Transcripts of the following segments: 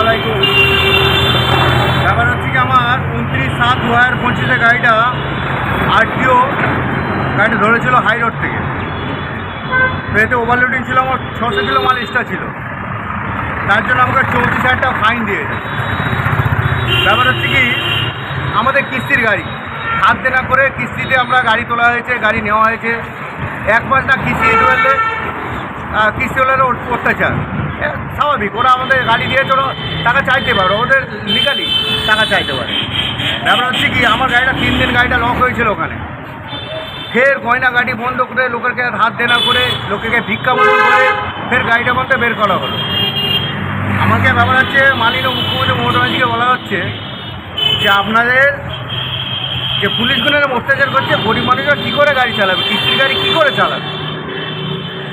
আলাইকুম। ব্যাপার হচ্ছে কি আমার উনত্রিশ সাত দু হাজার পঁচিশে গাড়িটা আরটিও গাড়িটা ধরেছিল হাই রোড থেকে। এতে ওভারলোডিং ছিল আমার ছশো কিলো মাল এক্সট্রা ছিল। তার জন্য আমাকে চৌত্রিশ হাজার টাকা ফাইন দিয়েছে। ব্যাপার হচ্ছে কি আমাদের কিস্তির গাড়ি। হাত দেনা করে কিস্তিতে আমরা গাড়ি তোলা হয়েছে গাড়ি নেওয়া হয়েছে। এক মাস না কিস্তি দিতে পারলে আহ, কিস্তি হলে অত্যাচার। স্বাভাবিক, ওরা আমাদের গাড়ি দিয়েছে ওরা টাকা চাইতে পারে, ওদের লিগালি টাকা চাইতে পারে। ব্যাপার হচ্ছে কি, আমার গাড়িটা তিন দিন গাড়িটা লক হয়েছিল ওখানে। ফের গয়না গাড়ি বন্ধ করে লোকেরকে হাত দেনা করে লোকেকে ভিক্ষা বন্ধ করে ফের গাড়িটা বলতে বের করা হলো। আমাকে ব্যাপার হচ্ছে মাননীয় মুখ্যমন্ত্রী মমতা ব্যানার্জিকে বলা হচ্ছে যে আপনাদের যে পুলিশগুলো অত্যাচার করছে, গরিব মানুষরা কী করে গাড়ি চালাবে? কিস্তির গাড়ি কী করে চালাবে?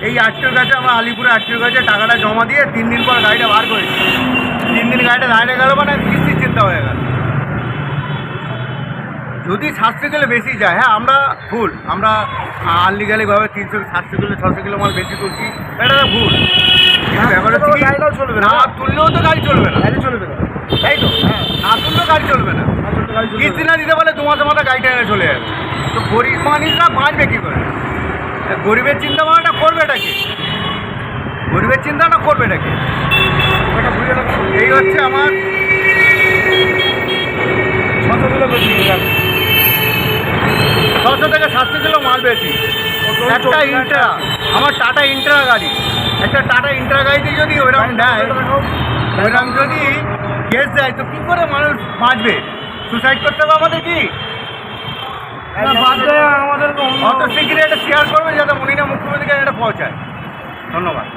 এই আটটির কাছে আমরা আলিপুরে আটটির কাছে টাকাটা জমা দিয়ে তিন দিন পর গাড়িটা বার করেছি। তিন দিন গাড়িটা দাঁড়িয়ে গেল মানে কিস্তির চিন্তা হয়ে গেল। যদি সাতশো কিলো বেশি যায় হ্যাঁ আমরা ভুল। আমরা আনলিগালিভাবে তিনশো সাতশো কিলো ছশো কিলো মাল বেশি তুলছি এটা তো ভুল। গাড়িটাও চলবে না। তুললেও তো গাড়ি চলবে না। গাড়ি চলবে না। তাই তো না তুললেও গাড়ি চলবে না। কিস্তি না। না দিতে পারলে দু মাসে মাথা গাড়িটা এনে চলে যাবে। তো গরিব মানুষরা বাঁচবে কী করে গরিবের চিন্তা ভাবনাটা করবেটা কি? গরিবের চিন্তাটা করবেটা কি? ওটা ঘুরে রাখো। এই হচ্ছে আমার ছশো থেকে সাতশো কিলো মাল বেশি একটা ইন্ট্রা আমার টাটা ইন্ট্রা গাড়ি। একটা টাটা ইন্ট্রা গাড়িতে যদি ওইরকম দেয় ওইরকম যদি কেস দেয় তো কী করে মানুষ বাঁচবে? সুসাইড করতে হবে আমাদের কি? না, আমাদের অত সিগারেট শেয়ার করবে যাতে না মুখ্যমন্ত্রীকে no lo va.